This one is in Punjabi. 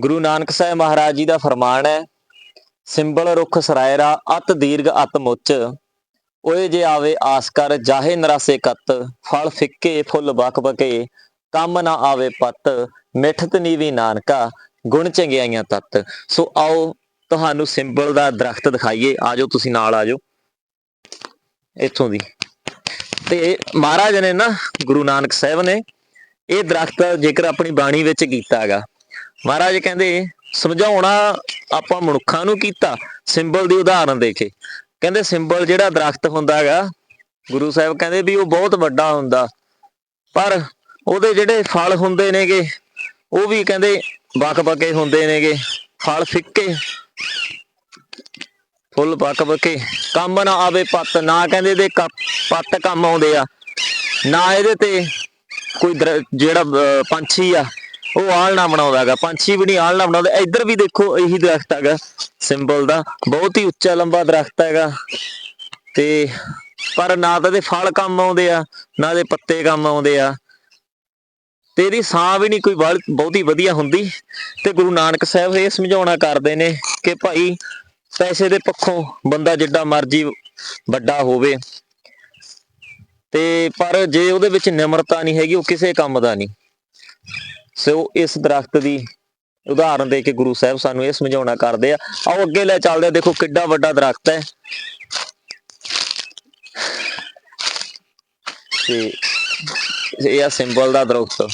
ਗੁਰੂ ਨਾਨਕ ਸਾਹਿਬ ਮਹਾਰਾਜ ਜੀ ਦਾ ਫਰਮਾਨ ਹੈ, ਸਿੰਬਲ ਰੁੱਖ ਸਰਾਇਰਾ ਅਤ ਦੀਰਘ ਅਤ ਮੁੱਚ। ਓਏ ਜੇ ਆਵੇ ਆਸ ਕਰ, ਜਾਹੇ ਨਰਾਸੇ ਕੱਤ। ਫਲ ਫਿੱਕੇ, ਫੁੱਲ ਬਕ ਬਕੇ, ਕੰਮ ਨਾ ਆਵੇ ਪਤ। ਮਿਠਤ ਨੀਵੀ ਨਾਨਕਾ, ਗੁਣ ਚੰਗਿਆਈਆਂ ਤਤ। ਸੋ ਆਓ ਤੁਹਾਨੂੰ ਸਿੰਬਲ ਦਾ ਦਰਖਤ ਦਿਖਾਈਏ। ਆਜੋ, ਤੁਸੀਂ ਨਾਲ ਆਜੋ। ਇੱਥੋਂ ਦੀ। ਤੇ ਮਹਾਰਾਜ ਨੇ ਨਾ ਗੁਰੂ ਨਾਨਕ ਸਾਹਿਬ ਨੇ ਇਹ ਦਰਖਤ ਜੇਕਰ ਆਪਣੀ ਬਾਣੀ ਵਿੱਚ ਕੀਤਾ ਹੈਗਾ ਮਹਾਰਾਜ ਕਹਿੰਦੇ, ਸਮਝਾਉਣਾ ਆਪਾਂ ਮਨੁੱਖਾਂ ਨੂੰ ਕੀਤਾ, ਸਿੰਬਲ ਦੀ ਉਦਾਹਰਨ ਦੇ ਕੇ ਕਹਿੰਦੇ, ਸਿੰਬਲ ਜਿਹੜਾ ਦਰਖਤ ਹੁੰਦਾ ਹੈਗਾ, ਗੁਰੂ ਸਾਹਿਬ ਕਹਿੰਦੇ ਵੀ ਉਹ ਬਹੁਤ ਵੱਡਾ ਹੁੰਦਾ, ਪਰ ਉਹਦੇ ਜਿਹੜੇ ਫਲ ਹੁੰਦੇ ਨੇਗੇ, ਉਹ ਵੀ ਕਹਿੰਦੇ ਬਕ ਬਕੇ ਹੁੰਦੇ ਨੇਗੇ। ਫਲ ਫਿੱਕੇ, ਫੁੱਲ ਬਕ ਬਕੇ ਕੰਮ ਨਾ ਆਵੇ ਪੱਤ, ਨਾ ਕਹਿੰਦੇ ਦੇ ਪੱਤ ਕੰਮ ਆਉਂਦੇ ਆ, ਨਾ ਇਹਦੇ ਤੇ ਕੋਈ ਦਰ- ਜਿਹੜਾ ਪੰਛੀ ਆ ਉਹ ਆਲਣਾ ਬਣਾਉਂਦਾ ਹੈਗਾ ਪੰਛੀ ਵੀ ਨਹੀਂ ਆਲਣਾ ਬਣਾਉਂਦਾ। ਇੱਧਰ ਵੀ ਦੇਖੋ, ਇਹੀ ਦਰਖਤ ਹੈਗਾ, ਸਿੰਬਲ ਦਾ। ਬਹੁਤ ਹੀ ਉੱਚਾ ਲੰਬਾ ਦਰਖਤ ਹੈਗਾ। ਤੇ ਪਰ ਨਾ ਤਾਂ ਦੇ ਫਲ ਕੰਮ ਆਉਂਦੇ ਆ, ਨਾ ਦੇ ਪੱਤੇ ਕੰਮ ਆਉਂਦੇ ਆ। ਤੇ ਇਹਦੀ ਸਾਹ ਵੀ ਨਹੀਂ ਕੋਈ ਬਾਹਲੀ- ਬਹੁਤੀ ਵਧੀਆ ਹੁੰਦੀ। ਤੇ ਗੁਰੂ ਨਾਨਕ ਸਾਹਿਬ ਇਹ ਸਮਝਾਉਣਾ ਕਰਦੇ ਨੇ ਕਿ ਭਾਈ, ਪੈਸੇ ਦੇ ਪੱਖੋਂ ਬੰਦਾ ਜਿੱਡਾ ਮਰਜ਼ੀ ਵੱਡਾ ਹੋਵੇ। ਤੇ ਪਰ ਜੇ ਉਹਦੇ ਵਿੱਚ ਨਿਮਰਤਾ ਨਹੀਂ ਹੈਗੀ, ਉਹ ਕਿਸੇ ਕੰਮ ਦਾ ਨਹੀਂ। ਸੋ ਇਸ ਦਰਖਤ ਦੀ ਉਦਾਹਰਨ ਦੇ ਕੇ ਗੁਰੂ ਸਾਹਿਬ ਸਾਨੂੰ ਇਹ ਸਮਝਾਉਣਾ ਕਰਦੇ ਆ। ਆਓ ਅੱਗੇ ਲੈ ਚੱਲਦੇ ਆ। ਦੇਖੋ ਕਿੱਡਾ ਵੱਡਾ ਦਰਖਤ ਹੈ। ਤੇ ਇਹ ਆ ਸਿੰਬਲ ਦਾ ਦਰਖਤ।